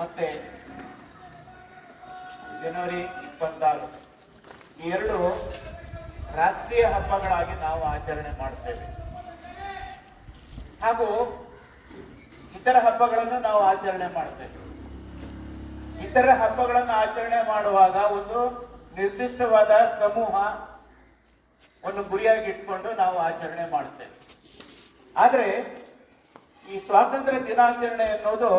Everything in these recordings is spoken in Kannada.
ಮತ್ತೆ ಜನವರಿ ಇಪ್ಪತ್ತಾರು. ಈ ಎರಡು ರಾಷ್ಟ್ರೀಯ ಹಬ್ಬಗಳಾಗಿ ನಾವು ಆಚರಣೆ ಮಾಡ್ತೇವೆ. ಹಾಗೂ ಇತರ ಹಬ್ಬಗಳನ್ನು ನಾವು ಆಚರಣೆ ಮಾಡ್ತೇವೆ. ಇತರ ಹಬ್ಬಗಳನ್ನು ಆಚರಣೆ ಮಾಡುವಾಗ ಒಂದು ನಿರ್ದಿಷ್ಟವಾದ ಸಮೂಹ ಒಂದು ಗುರಿಯಾಗಿ ಇಟ್ಕೊಂಡು ನಾವು ಆಚರಣೆ ಮಾಡುತ್ತೇವೆ ಆದರೆ ಈ ಸ್ವಾತಂತ್ರ್ಯ ದಿನಾಚರಣೆ ಅನ್ನೋದು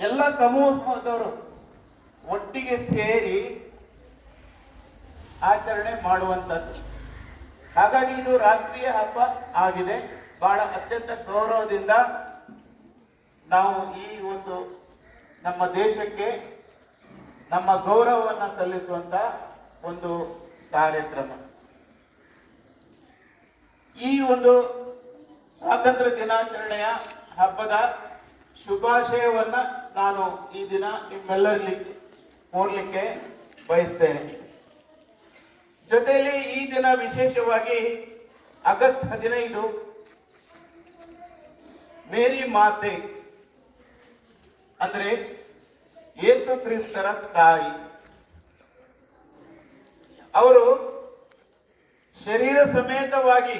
ಎಲ್ಲ ಸಮೂಹದವರು ಒಟ್ಟಿಗೆ ಸೇರಿ ಆಚರಣೆ ಮಾಡುವಂಥದ್ದು. ಹಾಗಾಗಿ ಇದು ರಾಷ್ಟ್ರೀಯ ಹಬ್ಬ ಆಗಿದೆ. ಬಹಳ ಅತ್ಯಂತ ಗೌರವದಿಂದ ನಾವು ಈ ಒಂದು ನಮ್ಮ ದೇಶಕ್ಕೆ ನಮ್ಮ ಗೌರವವನ್ನು ಸಲ್ಲಿಸುವಂತ ಒಂದು ಕಾರ್ಯಕ್ರಮ. ಈ ಒಂದು ಸ್ವಾತಂತ್ರ್ಯ ದಿನಾಚರಣೆಯ ಹಬ್ಬದ ಶುಭಾಶಯವನ್ನ ನಾನು ಈ ದಿನ ನಿಮ್ಮೆಲ್ಲರಲ್ಲಿ ನೋಡಲಿಕ್ಕೆ ಬಯಸ್ತೇನೆ. ಜೊತೆಯಲ್ಲಿ ಈ ದಿನ ವಿಶೇಷವಾಗಿ ಆಗಸ್ಟ್ ಹದಿನೈದು ಮೇರಿ ಮಾತೆ ಅಂದ್ರೆ ಯೇಸು ಕ್ರಿಸ್ತರ ತಾಯಿ. ಅವರು ಶರೀರ ಸಮೇತವಾಗಿ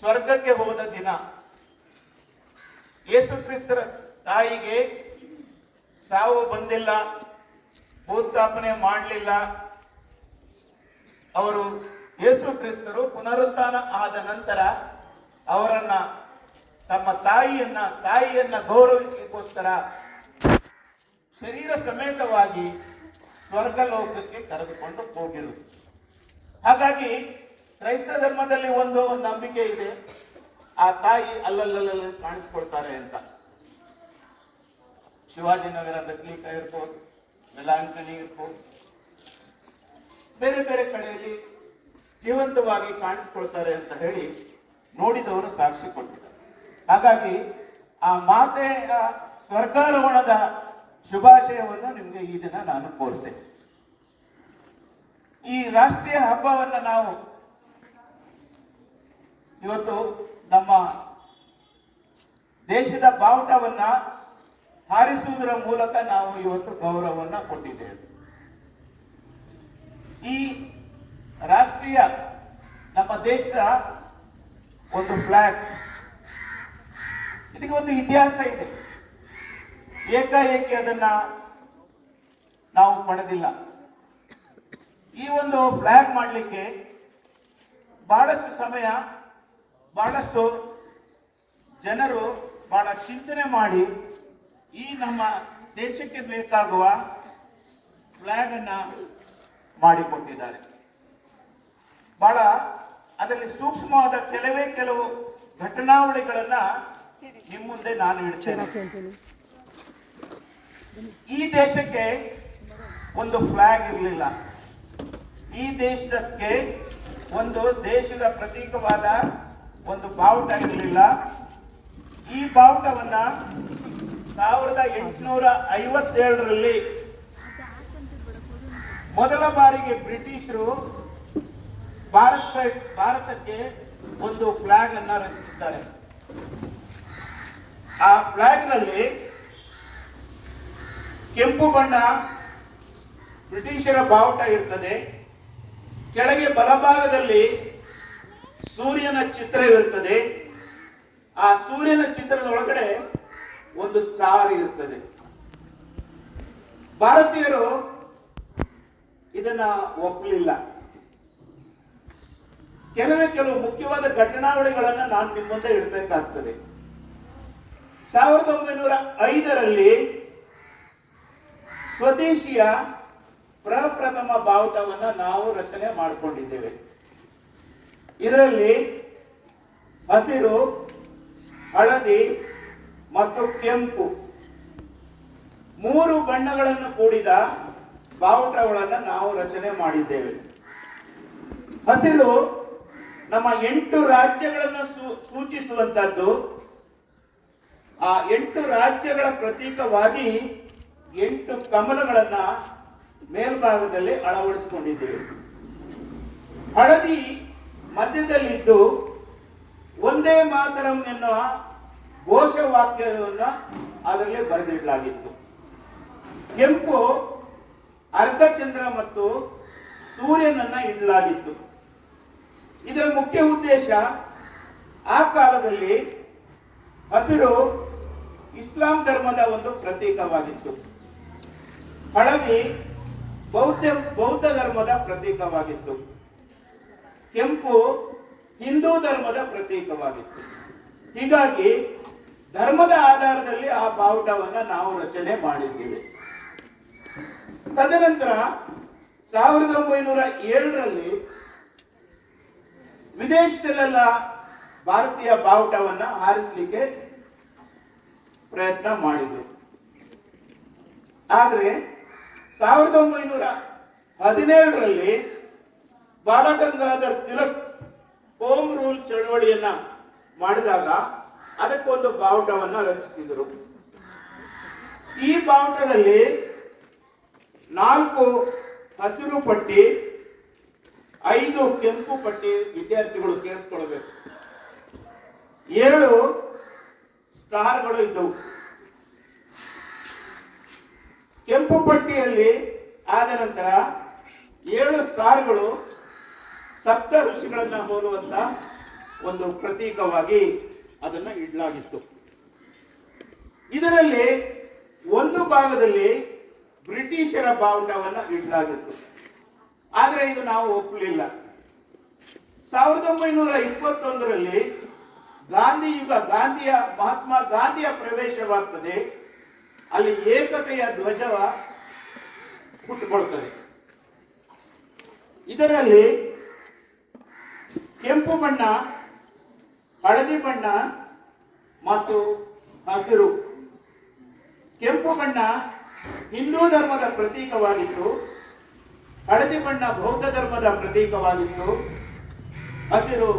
ಸ್ವರ್ಗಕ್ಕೆ ಹೋದ ದಿನ ಯೇಸು ಕ್ರಿಸ್ತರ ತಾಯಿಗೆ ಸಾವು ಬಂದಿಲ್ಲ, ಭೂಸ್ಥಾಪನೆ ಮಾಡಲಿಲ್ಲ. ಅವರು ಯೇಸು ಕ್ರಿಸ್ತರು ಪುನರುತ್ಥಾನ ಆದ ನಂತರ ಅವರನ್ನ ತಮ್ಮ ತಾಯಿಯನ್ನ ತಾಯಿಯನ್ನ ಗೌರವಿಸಲಿಕ್ಕೋಸ್ಕರ ಶರೀರ ಸಮೇತವಾಗಿ ಸ್ವರ್ಗ ಲೋಕಕ್ಕೆ ಕರೆದುಕೊಂಡು ಹೋಗಿರುವುದು ಹಾಗಾಗಿ ಕ್ರೈಸ್ತ ಧರ್ಮದಲ್ಲಿ ಒಂದು ನಂಬಿಕೆ ಇದೆ. ಆ ತಾಯಿ ಅಲ್ಲಲ್ಲಲ್ಲಿ ಕಾಣಿಸ್ಕೊಳ್ತಾರೆ ಅಂತ ಶಿವಾಜಿನಗರ ಬೆಸ್ಲಿಕಾ ಇರ್ಬೋದು ಬೆಲಾಂಕಣಿ ಇರ್ಬೋದು ಬೇರೆ ಬೇರೆ ಕಡೆಯಲ್ಲಿ ಜೀವಂತವಾಗಿ ಕಾಣಿಸ್ಕೊಳ್ತಾರೆ ಅಂತ ಹೇಳಿ ನೋಡಿದವರು ಸಾಕ್ಷಿ ಕೊಟ್ಟಿದ್ದಾರೆ ಹಾಗಾಗಿ ಆ ಮಾತೆಯ ಸ್ವರ್ಗಾರೋಹಣದ ಶುಭಾಶಯವನ್ನು ನಿಮಗೆ ಈ ದಿನ ನಾನು ಕೋರ್ತೇನೆ ಈ ರಾಷ್ಟ್ರೀಯ ಹಬ್ಬವನ್ನು ನಾವು ಇವತ್ತು ನಮ್ಮ ದೇಶದ ಬಾವುಟವನ್ನ ಹಾರಿಸುವುದರ ಮೂಲಕ ನಾವು ಇವತ್ತು ಗೌರವವನ್ನು ಕೊಟ್ಟಿದ್ದೇವೆ. ಈ ರಾಷ್ಟ್ರೀಯ ನಮ್ಮ ದೇಶದ ಒಂದು ಫ್ಲಾಗ್ ಇದಕ್ಕೆ ಒಂದು ಇತಿಹಾಸ ಇದೆ. ಏಕಾಏಕಿ ಅದನ್ನ ನಾವು ಪಡೆದಿಲ್ಲ. ಈ ಒಂದು ಫ್ಲಾಗ್ ಮಾಡಲಿಕ್ಕೆ ಬಹಳಷ್ಟು ಸಮಯ ಬಹಳಷ್ಟು ಜನರು ಬಹಳ ಚಿಂತನೆ ಮಾಡಿ ಈ ನಮ್ಮ ದೇಶಕ್ಕೆ ಬೇಕಾಗುವ ಫ್ಲಾಗ್ ಅನ್ನ ಮಾಡಿಕೊಟ್ಟಿದ್ದಾರೆ. ಬಹಳ ಅದರಲ್ಲಿ ಸೂಕ್ಷ್ಮವಾದ ಕೆಲವೇ ಕೆಲವು ಘಟನಾವಳಿಗಳನ್ನ ನಿಮ್ಮ ಮುಂದೆ ನಾನು ಹೇಳ್ತೇನೆ. ಈ ದೇಶಕ್ಕೆ ಒಂದು ಫ್ಲಾಗ್ ಇರಲಿಲ್ಲ. ಈ ದೇಶಕ್ಕೆ ಒಂದು ದೇಶದ ಪ್ರತೀಕವಾದ ಒಂದು ಬಾವುಟ ಇರಲಿಲ್ಲ. ಈ ಬಾವುಟವನ್ನ ಸಾವಿರದ ಎಂಟುನೂರ ಐವತ್ತೇಳರಲ್ಲಿ ಮೊದಲ ಬಾರಿಗೆ ಬ್ರಿಟಿಷರು ಭಾರತ ಭಾರತಕ್ಕೆ ಒಂದು ಫ್ಲಾಗ್ ಅನ್ನ ರಚಿಸುತ್ತಾರೆ ಆ ಫ್ಲಾಗ್ನಲ್ಲಿ ಕೆಂಪು ಬಣ್ಣ ಬ್ರಿಟಿಷರ ಬಾವುಟ ಇರ್ತದೆ. ಕೆಳಗೆ ಬಲಭಾಗದಲ್ಲಿ ಸೂರ್ಯನ ಚಿತ್ರವಿರುತ್ತದೆ ಆ ಸೂರ್ಯನ ಚಿತ್ರದ ಒಳಗಡೆ ಒಂದು ಸ್ಟಾರ್ ಇರ್ತದೆ ಭಾರತೀಯರು ಇದನ್ನ ಒಪ್ಪಲಿಲ್ಲ. ಕೆಲವೇ ಕೆಲವು ಮುಖ್ಯವಾದ ಘಟನಾವಳಿಗಳನ್ನ ನಾನು ನಿಮ್ಮ ಮುಂದೆ ಇಡಬೇಕಾಗ್ತದೆ. ಸಾವಿರದ ಒಂಬೈನೂರ ಐದರಲ್ಲಿ ಸ್ವದೇಶಿಯ ಪ್ರಪ್ರಥಮ ಬಾವುಟವನ್ನ ನಾವು ರಚನೆ ಮಾಡಿಕೊಂಡಿದ್ದೇವೆ. ಇದರಲ್ಲಿ ಹಸಿರು, ಹಳದಿ ಮತ್ತು ಕೆಂಪು ಮೂರು ಬಣ್ಣಗಳನ್ನು ಕೂಡಿದ ಬಾವುಟಗಳನ್ನು ನಾವು ರಚನೆ ಮಾಡಿದ್ದೇವೆ. ಹಸಿರು ನಮ್ಮ ಎಂಟು ರಾಜ್ಯಗಳನ್ನು ಸೂಚಿಸುವಂತದ್ದು ಆ ಎಂಟು ರಾಜ್ಯಗಳ ಪ್ರತೀಕವಾಗಿ ಎಂಟು ಕಮಲಗಳನ್ನ ಮೇಲ್ಭಾಗದಲ್ಲಿ ಅಳವಡಿಸಿಕೊಂಡಿದ್ದೇವೆ. ಹಳದಿ ಮಧ್ಯದಲ್ಲಿದ್ದು ಒಂದೇ ಮಾತರಂ ಎನ್ನುವ ಘೋಷವಾಕ್ಯವನ್ನು ಅದರಲ್ಲಿ ಬರೆದಿಡಲಾಗಿತ್ತು. ಕೆಂಪು, ಅರ್ಧಚಂದ್ರ ಮತ್ತು ಸೂರ್ಯನನ್ನ ಇಡಲಾಗಿತ್ತು. ಇದರ ಮುಖ್ಯ ಉದ್ದೇಶ ಆ ಕಾಲದಲ್ಲಿ ಹಸಿರು ಇಸ್ಲಾಂ ಧರ್ಮದ ಒಂದು ಪ್ರತೀಕವಾಗಿತ್ತು. ಹಳದಿ ಬೌದ್ಧ ಬೌದ್ಧ ಧರ್ಮದ ಪ್ರತೀಕವಾಗಿತ್ತು. ಕೆಂಪು ಹಿಂದೂ ಧರ್ಮದ ಪ್ರತೀಕವಾಗಿತ್ತು. ಹೀಗಾಗಿ ಧರ್ಮದ ಆಧಾರದಲ್ಲಿ ಆ ಬಾವುಟವನ್ನು ನಾವು ರಚನೆ ಮಾಡಿದ್ದೇವೆ. ತದನಂತರ ಸಾವಿರದ ಒಂಬೈನೂರ ಏಳರಲ್ಲಿ ವಿದೇಶದಲ್ಲೆಲ್ಲ ಭಾರತೀಯ ಬಾವುಟವನ್ನ ಹಾರಿಸಲಿಕ್ಕೆ ಪ್ರಯತ್ನ ಮಾಡಿದ್ರು. ಆದರೆ ಸಾವಿರದ ಒಂಬೈನೂರ ಹದಿನೇಳರಲ್ಲಿ ಬಾಲಗಂಗಾಧರ್ ತಿಲಕ್ ಹೋಮ್ ರೂಲ್ ಚಳವಳಿಯನ್ನ ಮಾಡಿದಾಗ ಅದಕ್ಕೊಂದು ಬಾವುಟವನ್ನು ರಚಿಸಿದರು. ಈ ಬಾವುಟದಲ್ಲಿ ನಾಲ್ಕು ಹಸಿರು ಪಟ್ಟಿ, ಐದು ಕೆಂಪು ಪಟ್ಟಿ ವಿದ್ಯಾರ್ಥಿಗಳು ಕೇಳಿಸ್ಕೊಳ್ಬೇಕು. ಏಳು ಸ್ಟಾರ್ಗಳು ಇದ್ದವು. ಕೆಂಪು ಪಟ್ಟಿಯಲ್ಲಿ ಆದ ನಂತರ ಏಳು ಸ್ಟಾರ್ಗಳು ಸಪ್ತ ಋಷಿಗಳನ್ನ ಹೋಲುವಂತ ಒಂದು ಪ್ರತೀಕವಾಗಿ ಅದನ್ನ ಇಡಲಾಗಿತ್ತು. ಇದರಲ್ಲಿ ಒಂದು ಭಾಗದಲ್ಲಿ ಬ್ರಿಟಿಷರ ಬಾವುಟವನ್ನು ಇಡಲಾಗಿತ್ತು. ಆದರೆ ಇದು ನಾವು ಒಪ್ಪಲಿಲ್ಲ ಸಾವಿರದ ಒಂಬೈನೂರ ಇಪ್ಪತ್ತೊಂದರಲ್ಲಿ ಗಾಂಧಿ ಯುಗ, ಗಾಂಧಿಯ, ಮಹಾತ್ಮ ಗಾಂಧಿಯ ಪ್ರವೇಶವಾಗ್ತದೆ. ಅಲ್ಲಿ ಏಕತೆಯ ಧ್ವಜವ ಹುಟ್ಟುಕೊಳ್ತದೆ. ಇದರಲ್ಲಿ ಕೆಂಪು ಬಣ್ಣ, ಹಳದಿ ಬಣ್ಣ ಮತ್ತು ಹಸಿರು. ಕೆಂಪು ಬಣ್ಣ ಹಿಂದೂ ಧರ್ಮದ ಪ್ರತೀಕವಾಗಿತ್ತು. ಹಳದಿ ಬಣ್ಣ ಬೌದ್ಧ ಧರ್ಮದ ಪ್ರತೀಕವಾಗಿತ್ತು. ಹಸಿರು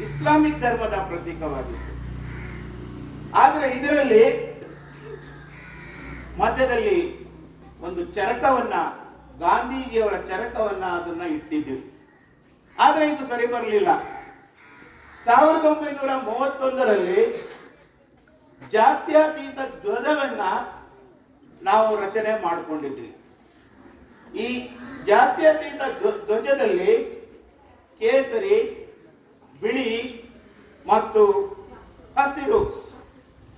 ಇಸ್ಲಾಮಿಕ್ ಧರ್ಮದ ಪ್ರತೀಕವಾಗಿತ್ತು. ಆದರೆ ಇದರಲ್ಲಿ ಮಧ್ಯದಲ್ಲಿ ಒಂದು ಚರಕವನ್ನ, ಗಾಂಧೀಜಿಯವರ ಚರಕವನ್ನ ಅದನ್ನ ಇಟ್ಟಿದ್ದೀವಿ. ಆದರೆ ಇದು ಸರಿ ಬರಲಿಲ್ಲ. ಸಾವಿರದ ಒಂಬೈನೂರ ಮೂವತ್ತೊಂದರಲ್ಲಿ ಜಾತ್ಯತೀತ ಧ್ವಜವನ್ನ ನಾವು ರಚನೆ ಮಾಡಿಕೊಂಡಿದ್ವಿ. ಈ ಜಾತ್ಯತೀತ ಧ್ವ- ಧ್ವಜದಲ್ಲಿ ಕೇಸರಿ, ಬಿಳಿ ಮತ್ತು ಹಸಿರು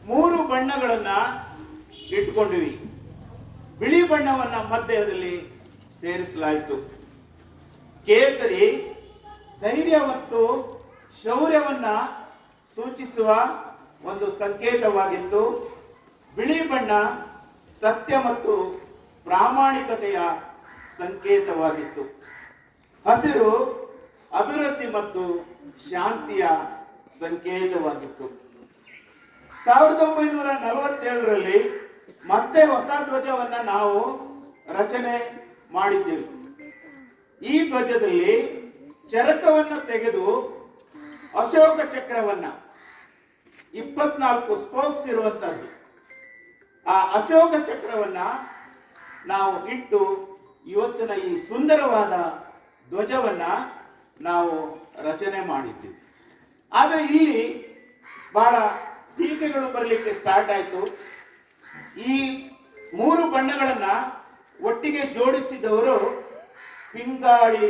ಮೂರು ಬಣ್ಣಗಳನ್ನ ಇಟ್ಕೊಂಡಿವಿ. ಬಿಳಿ ಬಣ್ಣವನ್ನ ಮಧ್ಯದಲ್ಲಿ ಸೇರಿಸಲಾಯಿತು. ಕೇಸರಿ ಧೈರ್ಯ ಮತ್ತು ಶೌರ್ಯವನ್ನ ಸೂಚಿಸುವ ಒಂದು ಸಂಕೇತವಾಗಿತ್ತು ಬಿಳಿ ಬಣ್ಣ ಸತ್ಯ ಮತ್ತು ಪ್ರಾಮಾಣಿಕತೆಯ ಸಂಕೇತವಾಗಿತ್ತು. ಹಸಿರು ಅಭಿವೃದ್ಧಿ ಮತ್ತು ಶಾಂತಿಯ ಸಂಕೇತವಾಗಿತ್ತು. ಸಾವಿರದ ಒಂಬೈನೂರ ನಲವತ್ತೇಳರಲ್ಲಿ ಮತ್ತೆ ಹೊಸ ಧ್ವಜವನ್ನ ನಾವು ರಚನೆ ಮಾಡಿದ್ದೆವು. ಈ ಧ್ವಜದಲ್ಲಿ ಚರಕವನ್ನು ತೆಗೆದು ಅಶೋಕ ಚಕ್ರವನ್ನ. ಇಪ್ಪತ್ನಾಲ್ಕು ಸ್ಪೋಕ್ಸ್ ಇರುವಂತದ್ದು. ಆ ಅಶೋಕ ಚಕ್ರವನ್ನ ನಾವು ಇಟ್ಟು ಇವತ್ತಿನ ಈ ಸುಂದರವಾದ ಧ್ವಜವನ್ನ ನಾವು ರಚನೆ ಮಾಡಿದ್ದೀವಿ ಆದರೆ ಇಲ್ಲಿ ಬಹಳ ಟೀಕೆಗಳು ಬರಲಿಕ್ಕೆ ಸ್ಟಾರ್ಟ್ ಆಯಿತು. ಈ ಮೂರು ಬಣ್ಣಗಳನ್ನ ಒಟ್ಟಿಗೆ ಜೋಡಿಸಿದವರು ಪಿಂಗಾಳಿ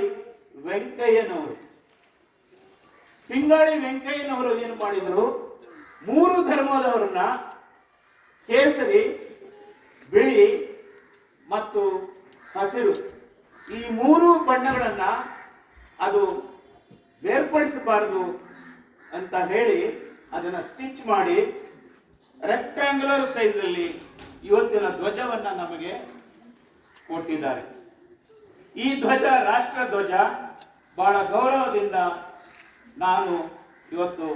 ವೆಂಕಯ್ಯನವರು. ಪಿಂಗಾಳಿ ವೆಂಕಯ್ಯನವರು ಏನು ಮಾಡಿದರು? ಮೂರು ಧರ್ಮದವರನ್ನ ಕೇಸರಿ, ಬಿಳಿ ಮತ್ತು ಹಸಿರು. ಈ ಮೂರು ಬಣ್ಣಗಳನ್ನು ಅದು ಬೇರ್ಪಡಿಸಬಾರದು ಅಂತ ಹೇಳಿ ಅದನ್ನ ಸ್ಟಿಚ್ ಮಾಡಿ ರೆಕ್ಟ್ಯಾಂಗ್ಯುಲರ್ ಸೈಜಲ್ಲಿ ಇವತ್ತಿನ ಧ್ವಜವನ್ನ ನಮಗೆ ಕೊಟ್ಟಿದ್ದಾರೆ. ಈ ಧ್ವಜ ರಾಷ್ಟ್ರ ಧ್ವಜ. ಬಹಳ ಗೌರವದಿಂದ ನಾನು ಇವತ್ತು